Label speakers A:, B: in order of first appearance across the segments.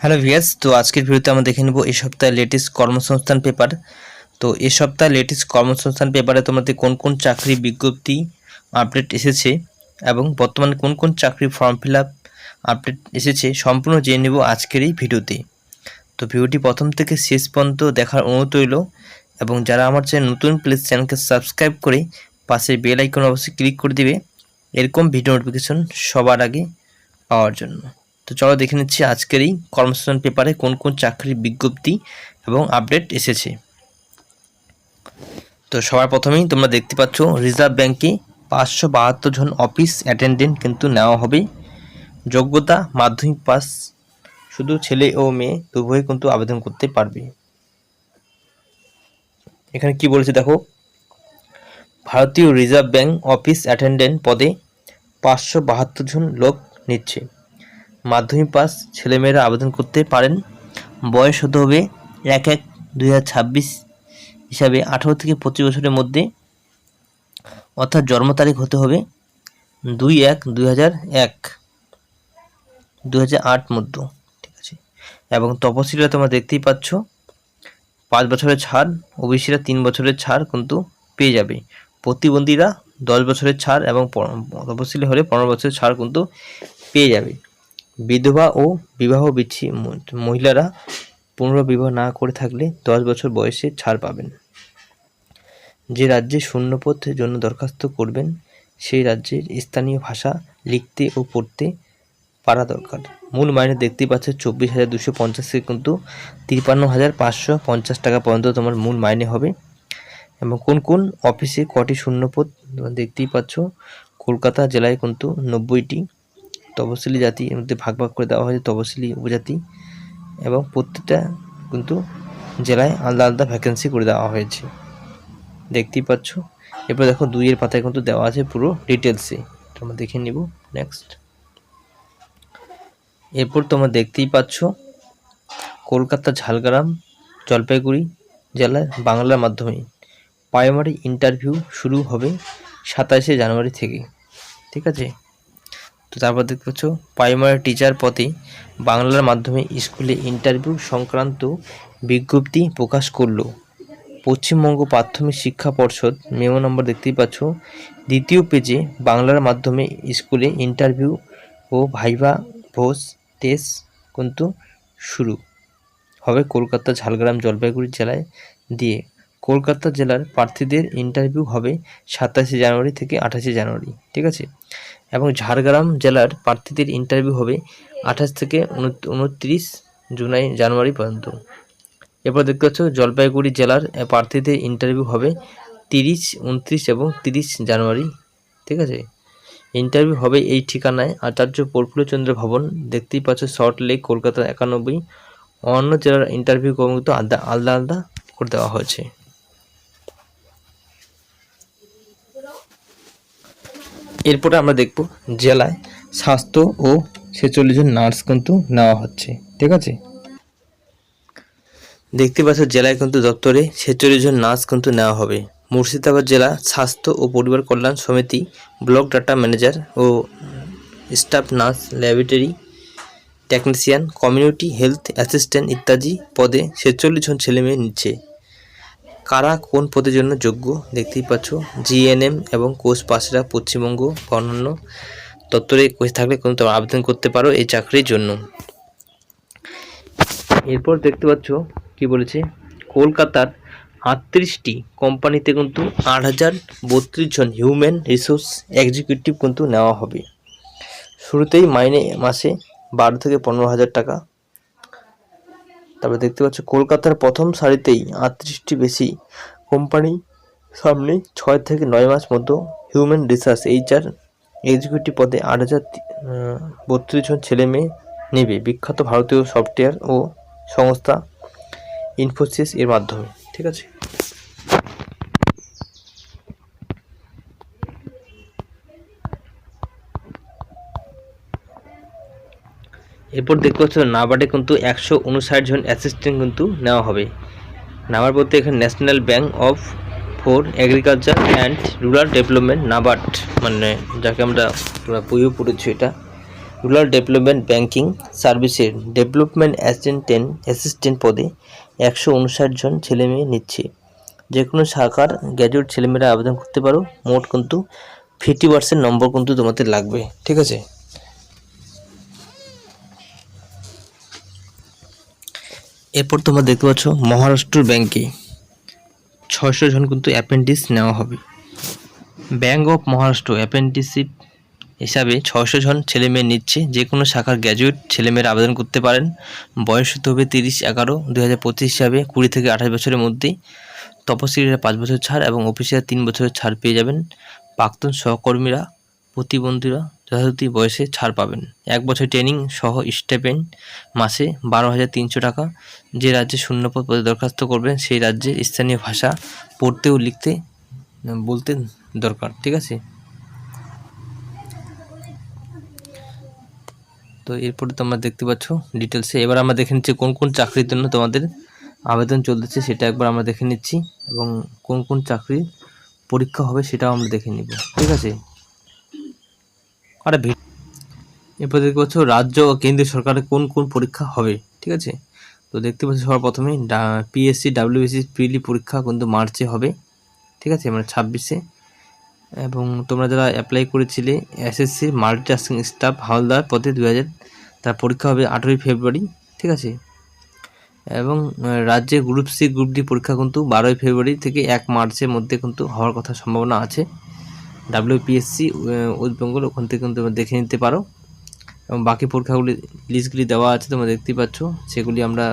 A: Hello ভিয়াস তো আজকের ভিডিওতে আমরা দেখে নেব এই সপ্তাহে লেটেস্ট কর্মসংস্থান পেপার তো এই সপ্তাহে লেটেস্ট কর্মসংস্থান পেপারে তোমাদের কোন কোন চাকরি বিজ্ঞপ্তি আপডেট এসেছে এবং বর্তমানে কোন কোন চাকরি ফর্ম ফিল আপ আপডেট এসেছে সম্পূর্ণ জেনে নেব আজকের এই ভিডিওতে। তো ভিডিওটি প্রথম থেকে শেষ পর্যন্ত দেখার অনুরোধ রইল এবং যারা আমার চ্যানেল নতুন প্লিজ চ্যানেলকে সাবস্ক্রাইব করে পাশে বেল আইকন অবশ্যই ক্লিক করে দিবে। এরকম ভিডিও নোটিফিকেশন সবার আগে পাওয়ার জন্য। তো চলো দেখে নিচ্ছি আজকের এই কর্মসংস্থান পেপারে কোন কোন চাকরির বিজ্ঞপ্তি এবং আপডেট এসেছে। তো সবার প্রথমেই তোমরা দেখতে পাচ্ছ, রিজার্ভ ব্যাংকে পাঁচশো বাহাত্তর জন অফিস অ্যাটেন্ডেন্ট কিন্তু নেওয়া হবে। যোগ্যতা, মাধ্যমিক পাস, শুধু ছেলে ও মেয়ে উভয় কিন্তু আবেদন করতে পারবে। এখানে কি বলেছে দেখো, ভারতীয় রিজার্ভ ব্যাংক অফিস অ্যাটেন্ডেন্ট পদে পাঁচশো বাহাত্তর জন লোক নিচ্ছে। মাধ্যমিক পাস ছেলেমেয়েরা আবেদন করতে পারেন। বয়স হতে হবে এক এক দুই হিসাবে আঠারো থেকে পঁচিশ বছরের মধ্যে। অর্থাৎ জন্ম তারিখ হতে হবে দুই এক দুই হাজার এক। দু হাজার আট মধ্য, ঠিক আছে? এবং তপশিলীরা তোমরা দেখতেই পাচ্ছ। পাঁচ বছরের ছাড়, ওবিসিরা তিন বছরের ছাড় কিন্তু পেয়ে যাবে। প্রতিবন্ধীরা দশ বছরের ছাড় এবং তপশিলি হলে পনেরো বছরের ছাড় কিন্তু পেয়ে যাবে। বিধবা ও বিবাহ বিচ্ছি মহিলারা পুনর্বিবাহ না করে থাকলে দশ বছর বয়সে ছাড় পাবেন। যে রাজ্যে শূন্যপথের জন্য দরখাস্ত করবেন, সেই রাজ্যের স্থানীয় ভাষা লিখতে ও পড়তে পারা দরকার। মূল মাইনে দেখতেই পাচ্ছ চব্বিশ হাজার দুশো পঞ্চাশ থেকে কিন্তু তিপ্পান্ন হাজার পাঁচশো পঞ্চাশ টাকা পর্যন্ত তোমার মূল মাইনে হবে। এবং কোন কোন অফিসে কটি শূন্যপদ দেখতেই পাচ্ছ, কলকাতা জেলায় কিন্তু নব্বইটি তপশিলি জাতি, এর মধ্যে ভাগ ভাগ করে দেওয়া হয়েছে তপশিলি উপজাতি এবং প্রত্যেকটা কিন্তু জেলায় আলাদা আলাদা ভ্যাকেন্সি করে দেওয়া হয়েছে। দেখতেই পাচ্ছ? এরপর দেখো দুইয়ের পাতায় কিন্তু দেওয়া আছে পুরো ডিটেলসে তোমরা দেখে নিব নেক্সট এরপর তোমরা দেখতেই পাচ্ছ কলকাতা, ঝাড়গ্রাম, জলপাইগুড়ি জেলায় বাংলার মাধ্যমে প্রাইমারি ইন্টারভিউ শুরু হবে সাতাশে জানুয়ারি থেকে। ঠিক আছে? তারপর দেখতে পাচ্ছ প্রাইমারি টিচার পদে বাংলার মাধ্যমে স্কুলে ইন্টারভিউ সংক্রান্ত বিজ্ঞপ্তি প্রকাশ করল। পশ্চিমবঙ্গ প্রাথমিক শিক্ষা পর্ষদ মেমো নম্বর দেখতেই পাচ্ছ, দ্বিতীয় পেজে বাংলার মাধ্যমে স্কুলে ইন্টারভিউ ও ভাইভা ভোজ টেস্ট কিন্তু শুরু। হবে কলকাতা ঝাড়গ্রাম জলপাইগুড়ি জেলায় দিয়ে। কলকাতা জেলার প্রার্থীদের ইন্টারভিউ হবে সাতাশে জানুয়ারি থেকে আঠাশে জানুয়ারি, ঠিক আছে? এবং ঝাড়গ্রাম জেলার প্রার্থীদের ইন্টারভিউ হবে আঠাশ থেকে উনত- উনত্রিশ জুলাই জানুয়ারি পর্যন্ত। এরপর দেখতে পাচ্ছ জলপাইগুড়ি জেলার প্রার্থীদের ইন্টারভিউ হবে তিরিশ, উনত্রিশ এবং তিরিশ জানুয়ারি, ঠিক আছে? ইন্টারভিউ হবে এই ঠিকানায়। আচার্য প্রফুল্লচন্দ্র ভবন, দেখতেই পাচ্ছ শর্ট লেক কলকাতা একানব্বই অন্য জেলার ইন্টারভিউ কিন্তু আলাদা আলাদা আলাদা করে দেওয়া হয়েছে। এরপরে আমরা দেখব জেলায় স্বাস্থ্য ও ছেচল্লিশ জন নার্স কিন্তু নেওয়া হচ্ছে, ঠিক আছে? দেখতে পাচ্ছ জেলায় কিন্তু দপ্তরে ছেচল্লিশ জন নার্স কিন্তু নেওয়া হবে। মুর্শিদাবাদ জেলা স্বাস্থ্য ও পরিবার কল্যাণ সমিতি ব্লক ডাটা ম্যানেজার ও staff nurse laboratory technician, community health assistant ইত্যাদি পদে ছেচল্লিশ জন ছেলেমেয়ে নিচ্ছে। কারা কোন পদের জন্য যোগ্য দেখতেই পাচ্ছ। জিএনএম এবং কোচ পাশেরা পশ্চিমবঙ্গ অন্যান্য দপ্তরে কোচ থাকলে তোমরা আবেদন করতে পারো এই চাকরির জন্য। এরপর দেখতে পাচ্ছ কি বলেছে, কলকাতার আটত্রিশটি কোম্পানিতে কিন্তু আট হাজার বত্রিশ জন হিউম্যান রিসোর্স এক্সিকিউটিভ কিন্তু নেওয়া হবে। শুরুতেই মাইনে মাসে বারো থেকে পনেরো হাজার টাকা তারপরে দেখতে পাচ্ছ, কলকাতার প্রথম সারিতেই আটত্রিশটি বেশি কোম্পানি, সামনে ছয় থেকে নয় মাস মতো হিউম্যান রিসার্চ এইচআর এক্সিকিউটিভ পদে আট হাজার বত্রিশ জন ছেলে মেয়ে নেবে। বিখ্যাত ভারতীয় সফটওয়্যার ও সংস্থা ইনফোসিস এর মাধ্যমে, ঠিক আছে? এরপর দেখতে পাচ্ছ নাবার্ডে কিন্তু একশো উনষাট জন অ্যাসিস্ট্যান্ট কিন্তু নেওয়া হবে। নাবার্ড বলতে এখানে national bank of for agriculture and rural development NABARD মানে যাকে আমরা বইও পড়েছি এটা। রুরাল ডেভেলপমেন্ট ব্যাংকিং সার্ভিসের ডেভেলপমেন্ট অ্যাসিস্ট্যান্ট অ্যাসিস্ট্যান্ট পদে একশো উনষাট জন ছেলেমেয়ে নিচ্ছে। যে কোনো শাখার গ্র্যাজুয়েট ছেলেমেয়েরা আবেদন করতে পারো। মোট কিন্তু ফিফটি পার্সেন্ট নম্বর কিন্তু তোমাদের লাগবে। ঠিক আছে? এরপর তোমরা দেখতে পাচ্ছ মহারাষ্ট্র ব্যাংকে ছয়শো জন কিন্তু অ্যাপেন্ডিক্স নেওয়া হবে। ব্যাঙ্ক অফ মহারাষ্ট্র অ্যাপেন্ডিসিপ হিসাবে ছয়শো জন ছেলেমেয়ে নিচ্ছে। যে কোনো শাখার গ্র্যাজুয়েট ছেলেমেয়েরা আবেদন করতে পারেন। বয়স হতে হবে তিরিশ এগারো। দুই হাজার পঁচিশ হিসাবে কুড়ি থেকে আঠাশ বছরের মধ্যেই তপশিলীরা পাঁচ বছর ছাড় এবং অফিসিয়াল তিন বছরের ছাড় পেয়ে যাবেন। প্রাক্তন সহকর্মীরা, প্রতিবন্ধীরা যথাযথ বয়সে ছাড় পাবেন। এক বছর ট্রেনিং সহ স্টেপেন্ড মাসে বারো হাজার তিনশো টাকা। যে রাজ্যে শূন্যপদ পদে দরখাস্ত করবেন, সেই রাজ্যের স্থানীয় ভাষা পড়তে ও লিখতে বলতে দরকার, ঠিক আছে? তো এরপরে তোমরা দেখতে পাচ্ছ ডিটেলসে এবার আমরা দেখে নিচ্ছি কোন কোন চাকরির জন্য তোমাদের আবেদন চলতেছে, সেটা একবার আমরা দেখে নিচ্ছি। এবং কোন কোন চাকরির পরীক্ষা হবে, সেটাও আমরা দেখে নিব, ঠিক আছে? আরে ভি- এরপর দেখতে পাচ্ছ রাজ্য ও কেন্দ্রীয় সরকারের কোন কোন পরীক্ষা হবে, ঠিক আছে? তো দেখতে পাচ্ছ সবার প্রথমে পিএসসি ডাব্লিউবিসি প্রিলি পরীক্ষা কিন্তু মার্চে হবে, ঠিক আছে? মানে ছাব্বিশে। এবং তোমরা যারা অ্যাপ্লাই করেছিলে এসএসসি মাল্টিটাস্কিং স্টাফ হালদার পদে দু হাজার তার পরীক্ষা হবে আঠেরোই ফেব্রুয়ারি, ঠিক আছে? এবং রাজ্যে গ্রুপ সি গ্রুপ ডি পরীক্ষা কিন্তু বারোই ফেব্রুয়ারি থেকে এক মার্চের মধ্যে কিন্তু হওয়ার কথা সম্ভাবনা আছে। ডাব্লিউপিএসসি ওয়েস্ট বেঙ্গল ওখান থেকে তোমরা দেখে নিতে পারো। এবং বাকি পরীক্ষাগুলি লিস্টগুলি দেওয়া আছে, তোমরা দেখতেই পাচ্ছ। সেগুলি আমরা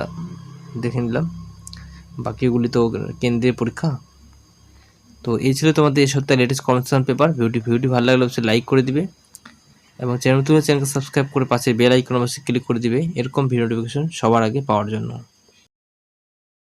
A: দেখে নিলাম। বাকিগুলি তো কেন্দ্রের পরীক্ষা। তো এই ছিল তোমাদের এই সপ্তাহে লেটেস্ট কনভার্সেশন পেপার ভিডিওটি ভিডিওটি ভালো লাগলে অবশ্যই লাইক করে দিবে। এবং চ্যানেল তুলে চ্যানেলকে সাবস্ক্রাইব করে পাশে বেল আইকন অবশ্যই ক্লিক করে দিবে। এরকম ভিডিও নোটিফিকেশন সবার আগে পাওয়ার জন্য।